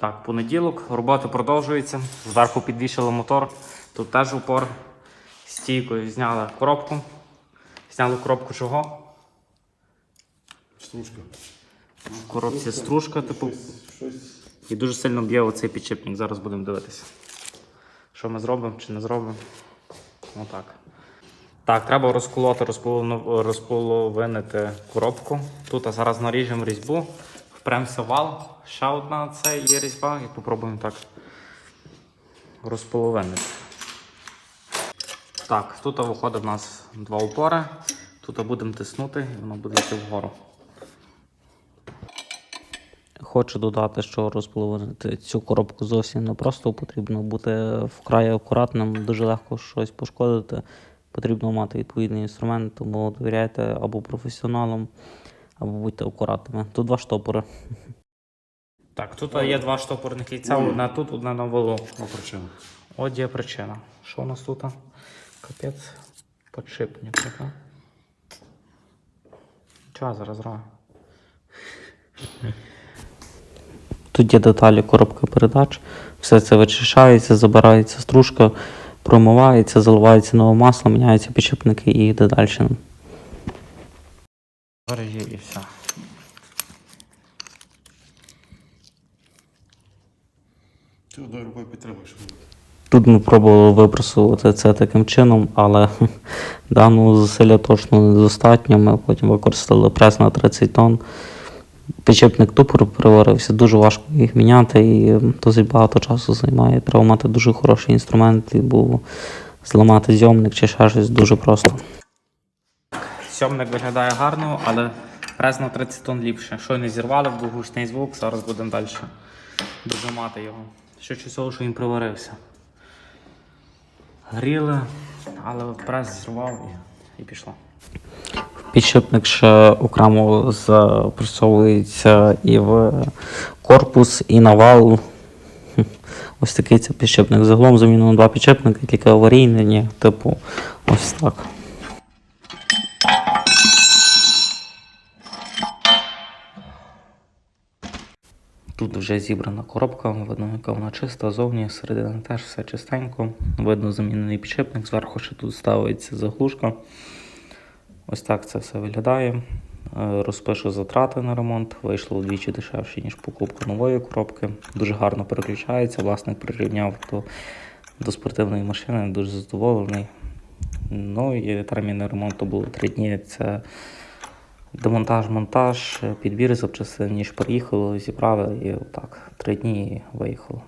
Так, понеділок, робота продовжується. Зверху підвішали мотор. Тут теж упор. Стійкою зняли коробку. Зняли коробку чого? Стружка. В коробці стружка, типу. Щось. І дуже сильно б'є оцей підшипник. Зараз будемо дивитися. Що ми зробимо чи не зробимо. Отак. Так, треба розколоти, розполовинити коробку. Тут а зараз наріжемо різьбу, впремся в вал, ще одна це є різьба, і попробуємо так розполовинити. Так, тут виходить в нас два упори. Тут будемо тиснути і воно буде йти вгору. Хочу додати, що розполовинити цю коробку зовсім не просто потрібно бути вкрай акуратним, дуже легко щось пошкодити. Потрібно мати відповідний інструмент, тому довіряйте або професіоналам, або будьте акуратними. Тут два штопори. Так, тут є два штопорних кільця, одне тут, одне на валу. Ну, причина. От є причина. Що у нас тут? Капець подшипник. так? Чого зараз зробимо? Тут є деталі коробки передач. Все це вичищається, забирається стружка, промивається, заливається нове масло, міняються підшипники і йде далі. Бережі і все. Ти одною рукою підтримуєш. Тут ми пробували випрасувати це таким чином, але даного зусилля точно недостатньо. Ми потім використали прес на 30 тонн. Підшипник тупо переварився, дуже важко їх міняти і досить багато часу займає. Треба мати дуже хороший інструмент, бо зламати зйомник чи ще щось дуже просто. Сьомник виглядає гарно, але прес на 30 тонн ліпше. Щойно зірвали, був гучний звук, зараз будемо далі дожимати його. Що чи що він приварився. Гріли, але прес зірвав і, і пішло. Підшипник ще окремо запресовується і в корпус, і на вал. Ось такий це підшипник. Загалом замінено два підшипники, тільки аварійні, ні, типу, ось так. Тут вже зібрана коробка, видно, яка вона чиста, зовні, середина теж все чистенько. Видно замінений підшипник, зверху ще тут ставиться заглушка. Ось так це все виглядає. Е, Розпишу затрати на ремонт. Вийшло вдвічі дешевше, ніж покупка нової коробки. Дуже гарно переключається. Власник прирівняв до, до спортивної машини, дуже задоволений. Ну і терміни ремонту було три дні. Це демонтаж, монтаж, підбір запчастин, ніж приїхали, зібрали і так. Три дні і виїхало.